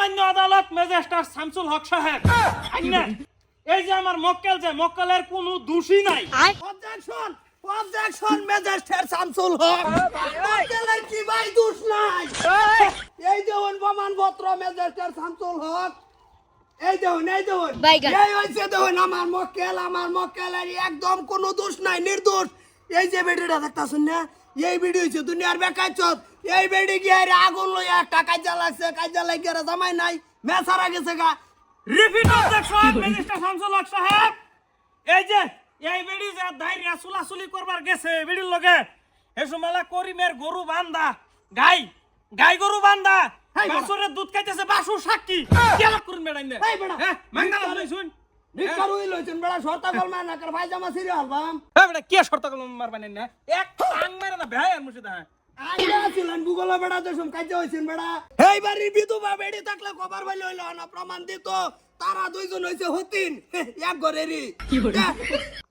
মহামান্য আদালত ম্যাজিস্ট্রেট শামসুল হক সাহেব। এই যে আমার মক্কেল যে মক্কেলের কোনো দোষই নাই। Objection objection magistrate Shamsul Haq! মক্কেলের কি ভাই দোষ নাই। এই দেখুন প্রমাণপত্র ম্যাজিস্ট্রেট শামসুল হক। এই দেখুন এই দেখুন। এই হইছে দেখুন আমার মক্কেল আমার মক্কেলের একদম কোনো দোষ নাই নির্দোষ। এই যে বেডিটা দেখতাছুন না? এই বেডি হইছে দুনিয়ার বেকাইছত এই বেডি গিয়ে রে আগুন লইয়া একটা কাজা লাগছে কাজা লাগিয়ে রে জামাই নাই মেসারা গেছে গা। Repeat objection magistrate Shamsul Haq সাহেব। এই যে এই বেড়ি যে দাইরিয়া চুলাচুলি করবার গেছে বেড়ির লগে এই সময় করিমের গরু বান্দা গাই গাই গরু বান্দা বাসুরের দুধ খাইতেছে বাসুর সাক্ষী। কেলা করুন বেড়াই না হেই বেটা। হ্যাঁ মাঙ্গালা শুন। ভিক্ষার উইল হইছেন বেড়া সরতা কলমা না কর ভাই জামা সিরি আলবাম হ্যাঁ বেটা কে শর্ত কলম মারবেন না? এক টাং মেরে না ভাই আর হ্যাঁ। আইয়া ছিলেন ভূগোল বেড়া দেশম কাজে হইছেন বেড়া। এই বাড়ির বিধবা বেড়ি থাকলে কবার ভাই লইল না প্রমাণ দিত। তারা দুইজন হইছে হতিন এক ঘরেরই।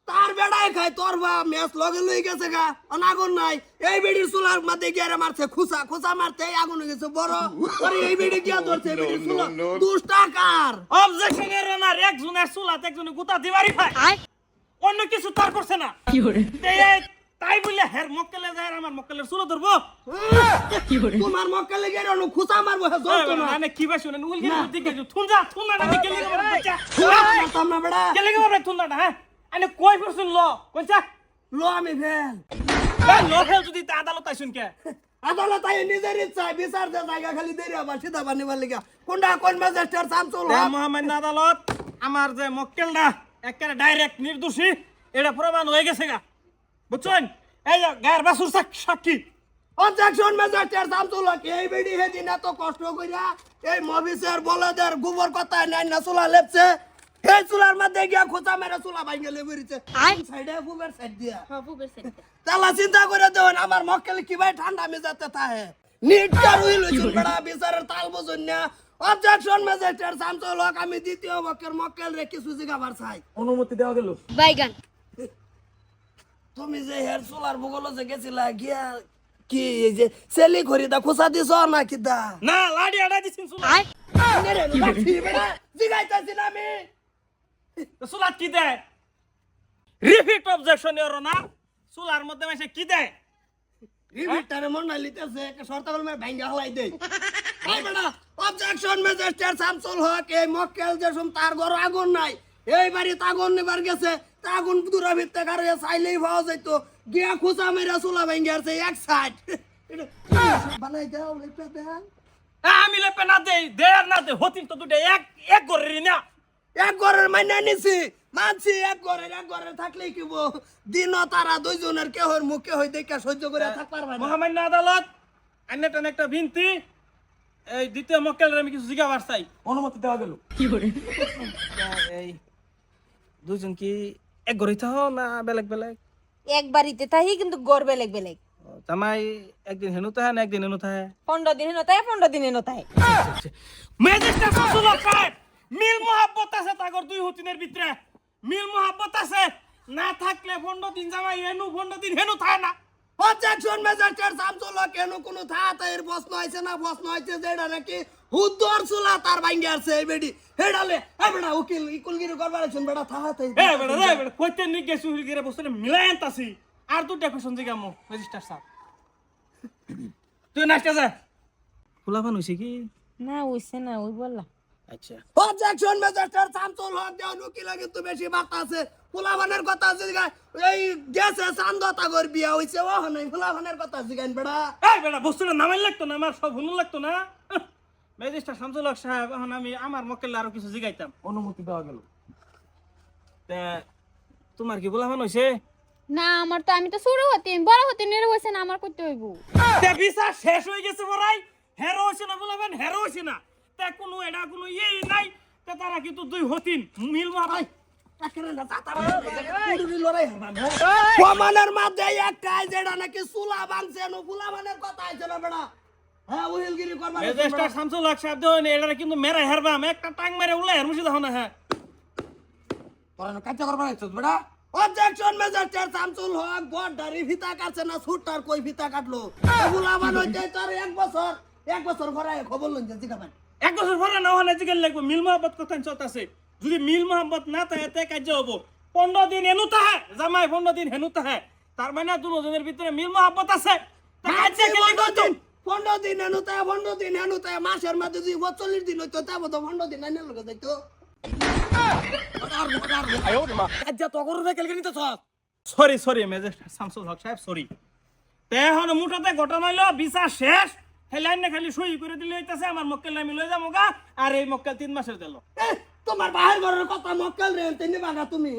তার বেড়ায় খায় তোর বা ম্যাচ লগে লই গেছে গা অনাগুন নাই। এই বেড়ির চুলার মধ্যে গিয়ে মারছে খুসা খুসা মারতে আগুন হয়ে গেছে বড়। আরে এই বেড়ি গিয়া ধরছে এই বেড়ির চুলা। দুষ টাকার অবজেকশনের রানার একজনের চুলাতে একজনে গুতা দিবারই ভাই অন্য কিছু তার করছে না। কি এই তাই বলে হের মক্কেলে যায় আমার মক্কেলের চুলো ধরবো? তোমার মক্কালে গিয়ে অনু খুসা মারবো হে জোর বেটা, তোমার আমি কি বাসি না উল গেলে দিকে থুন যা থুন না গেলে গেলে না বেড়া। গেলে গেলে থুন না হ্যাঁ? আনে কই করছুন ল? কোনটা লো আমি ফেল। এই ল ফেল যদি তা আদালত আইছুন কে? আদালত আই নিজের ইচ্ছা বিচার দে জায়গা খালি দেরি আবার সিধা বানিবার লিগা কোনটা কোন ম্যাজিস্ট্রেট তে হক মহামান্য আদালত আমার যে মক্কেলটা একেবারে ডাইরেক্ট নির্দোষী এটা প্রমাণ হয়ে গেছে গা। বুঝছেন? এই গায়ের বাসুর সাক- সাক্ষী। অবজেকশন ম্যাজিস্ট্রেট শামসুল হক এই বেডি হেদিন এত কষ্ট কইরা এই মবিসের বলদের গোবর কথা নাই না চুলা লেপছে? এই চুলার মধ্যে গিয়া খোঁচা মেরে চুলা ভাঙ্গে লেবরিছে সাইডে ফুবের সাইড দিয়া। তালা চিন্তা করে দেবেন আমার মক্কেল কি ভাই ঠান্ডা মেজাতে থাকে? নিটটা রুইল হইছিল বিচারের তাল বুঝুন না। অবজেকশন ম্যাজিস্ট্রেট শামসুল হক আমি দ্বিতীয় মক্কেল মক্কেল রে কিছু জিগাবার চাই। অনুমতি দেওয়া গেল। বাইগান তুমি যে হেয়ার সোলার ভূগোল যে গেছিলা গিয়া কি এই যে সেলি খরিদা খোসা দিছ না কিদা না লাডি আড়া দিছিন চুলা। জিগাইতাছি না আমি। চুলাত কি দেয় রিপিট অবজেকশন এর না চুলার মধ্যে মাসে কি দেয় মন না লিতেছে একটা ভাঙ্গা হলাই দেই। ভাই বেটা অবজেকশন ম্যাজিস্ট্রেট শামসুল হক এই মক্কেল যে সম তার ঘর আগুন নাই। এই বাড়িতে আগুন নিবার গেছে তা আগুন দূরা ভিত্তে কারে চাইলেই পাওয়া যাইতো। গিয়া খুচা মেরা চুলা ভাঙ্গা আছে এক সাইড বানাই দাও লিখতে দেন। আমি লেপে না দেই দেয় না দে হতিন তো দুটো এক এক করে না। এক ঘরের মাইনা নিছি। মানছি এক ঘরের এক ঘরের থাকলেই কি বো দিন তারা দুইজনের কেহর মুখে হই দেখে সহ্য করে থাকবার পারবে না। মহামান্য আদালত আইনে টানে একটা বিনতি। এই দ্বিতীয় মক্কেলের আমি কিছু জিজ্ঞাবার চাই। অনুমতি দেওয়া গেল। এই দুজন কি এক ঘরে থাকো না বেলেগ বেলেগ? এক বাড়িতে তাহি কিন্তু গড় বেলেগ বেলেগ। জামাই একদিন হেনু থাকে না একদিন হেনু থাকে পনেরো দিন নতায় পনেরো দিনে শামসুল হক সাহেব! মিল মোহাব্বত আছে তাগর দুই হতিনের ভিতরে মিল মোহাব্বত আছে। না থাকলে পনেরো দিন জামাই হেনু পনেরো দিন হেনু থাকে না। অবজেকশন ম্যাজিস্ট্রেট শামসুল কেন কোনো থাতে এর প্রশ্ন হইছে না প্রশ্ন হইছে যেটা নাকি হুদ্দর চুলা তার ভাঙ্গে আছে এই বেডি হেডালে এ বেটা উকিল ইকুলগিরি করবার আছেন বেটা থাহাতে এ বেটা রে বেটা কইতে নি গেছু হিলগিরে বসলে মিলাই আনতাছি আর দুটা কোশ্চেন জিগামু ম্যাজিস্ট্রেট সাহেব তুই নাচতে যা। ফুলাফান হইছে কি? না ওইছে না ওই বললা। অবজেকশন ম্যাজিস্ট্রেট শামসুল হক দেও উকিল কিন্তু বেশি আছে। ফুলাভানের কথা এই গেছে চান্দতা কর বিয়া হইছে ও নাই ফুলাভানের কথা জিগাইন বেটা? এই বেটা বস্তুটা নামাই লাগতো না আমার সব লাগতো না? ম্যাজিস্ট্রেট শামসুল হক সাহেব এখন আমি আমার মক্কেল আরও কিছু জিগাইতাম। অনুমতি দেওয়া গেল। তে তোমার কি ফুলাফান হইছে? না আমার তো আমি তো ছোট হতি বড় হতি নেড়ে বসে না আমার করতে হইব। তে বিচার শেষ হয়ে গেছে বড়াই হেরো হইছে না ফুলাফান হেরো হইছে না। তে কোনো এটা কোনো ইয়েই নাই তে তারা কিন্তু দুই হতিন। মিল মহাবাই প্রমাণের মধ্যে যেটা নাকি চুলা ভাঙছে নো ফুলাভানের কথা আছে না বেটা হ্যাঁ উহিলগিরি ম্যাজিস্ট্রেট বেটা। শামসুল হক সাহেব দেন এটা কিন্তু মেরা হেরবাম একটা টাং মেরে উল্লে হের মুছি দেখো না হ্যাঁ। অবজেকশন ম্যাজিস্ট্রেট শামসুল হক বড় দাড়ি ফিতা কাটছে না সুটটার কই ফিতা কাটলো? হইতে তার এক বছর এক বছর পরে খবর লইছে জিগাবেন এক বছর পরে না হলে জিজ্ঞেস লাগবো মিল মোহাম্মত চত আছে যদি মিল মোহাম্মত না থাকে তে কার্য হব। পনেরো দিন হেনু তাহে জামাই পনেরো দিন হেনু তাহে তার মানে দুজনের ভিতরে মিল মোহাম্মত আছে? পনেরো দিন এনু তাই পনেরো দিন এনু তাই মাসের মধ্যে যদি চল্লিশ দিন হইতো তা তো পনেরো দিন এনে লোক যাইতো। Sorry sorry magistrate Shamsul Haq সাহেব সরি। তে এখন মুঠতে ঘটনা হইল বিচার শেষ। হেলাইন খালি সই করে দিলে হইতাছে আমার মক্কেল আমি লই যাব গা আর এই মক্কেল তিন মাসের দিল তোমার বাহির ঘরের কথা মক্কেল রে তিনি বাগা তুমি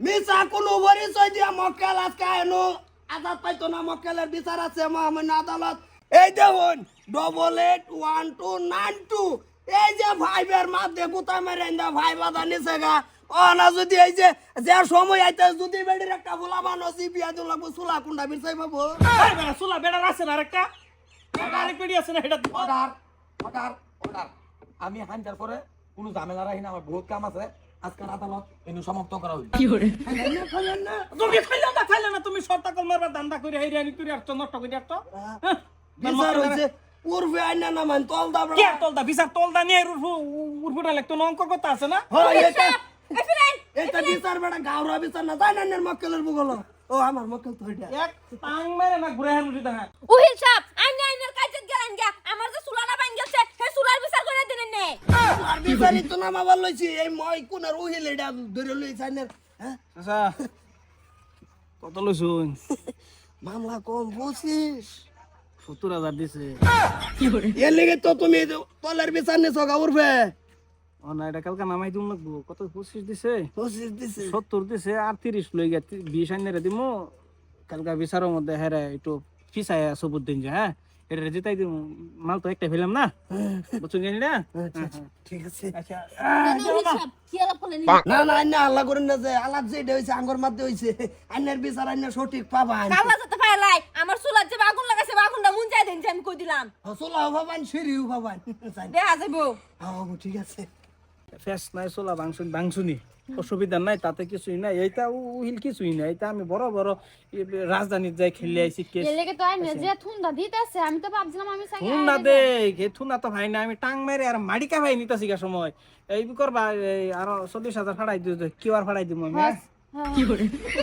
মিছা কোনো পরিচয় দিয়া মক্কেল আজকে এনো আজাদ পাইতো না মক্কেলের বিচার আছে মহামান্য আদালত। এই দেখুন double eight one two nine two এই যে ভাইবের মাধ্যমে গুতা মেরে দা ভাই বাধা নিছে গা। অনা যদি এই যে যে সময় আইতে যদি বেডির একটা ভোলা মানুষ বিয়া দিল চুলা কুন্ডা বিচাই পাবো চুলা বেড়ার আছে না আরেকটা? আরেক পেডি আছে না এটা অর্ডার অর্ডার অর্ডার আমি হান্টার পরে কোনো ঝামেলা রাখি না আমার বহুত কাম আছে। আজকাল আদালত এনু সমাপ্ত করা হইল। তুমি খাইলে না খাইলে না তুমি সর্তা কল মারবার দান্দা করে হাইরে আনি করে আসছো নষ্ট করে আসছো। হ্যাঁ? বিচার হইছে। উর্ফে আইনা না মান তল কে তলদা? বিচার তলদা নিয়ে উর্ফু উর্ফুটা লাগতো না অঙ্ক কথা আছে না? হয় এটা এটা বিচার বেটা গাওরা বিচার না তাই না মক্কেলের বুগল ও আমার মক্কেল তো এটা এক টাং মেরে না ঘুরে হান উঠি দেখা উহিল সাপ আইনে আইনের কাজত গেলেন গা আমার যে সুলানা বাইন গেছে হে সুলার বিচার করে দিলেন নে আর বিচারি তো নাম আবার লইছি এই মই কোনার উহিল এটা ধরে লইছি আইনের হ্যাঁ? আচ্ছা কত লইছুন? মামলা কম পঁচিশ। সত্তর হাজার দিছে। এর লেগে তো তুমি তলের বিচার নিছো গা উর্ফে ও না এটা কালকে নামাই দিম লাগবো। কত পঁচিশ দিছে? পঁচিশ দিছে। সত্তর দিছে আর তিরিশ লই গিয়া বিশ আইনে দিমু। কালকা বিচারের মধ্যে হেরে একটু সবুত দিন যে হ্যাঁ? এটা জিতাই দিব মাল তো একটা ফেলাম না। বুঝছ জানি না ঠিক আছে। আচ্ছা উহিল সাপ কি আলাপ করলেন না না আইনা আল্লাহ করেন না যে আল্লাহ যেটা হইছে আঙ্গর মধ্যে হইছে। আইনের বিচার আইনা সঠিক পাবা আল্লাহ যেতে পারলাই আমার সুলার যে আগুন লাগাইছে আগুনটা মুন যাই দেন আমি কই দিলাম। হসলাও পাবান সিঁড়িও পাবান দেখা হ্যাঁ ঠিক আছে। ফেস নাই চলা বাংশুন ভাঙচুনি অসুবিধা নাই তাতে কিছুই নাই। এইটা উহিল কিছুই নাই। এটা আমি বড় বড় রাজধানীর যাই খেলে আইছি কেস এর লেগে তো আইনে যে থুন্দা দিতেছে আমি তো ভাবছিলাম আমি সাগে থুন না দেখ হে থুন না তো ভাই না আমি টাং মেরে আর মাডিকা ভাই নিতাছি গা সময়। এই করবা এই আরও চল্লিশ হাজার ফাড়াই দিও কিউ আর ফাড়াই দিব আমি কি হ্যাঁ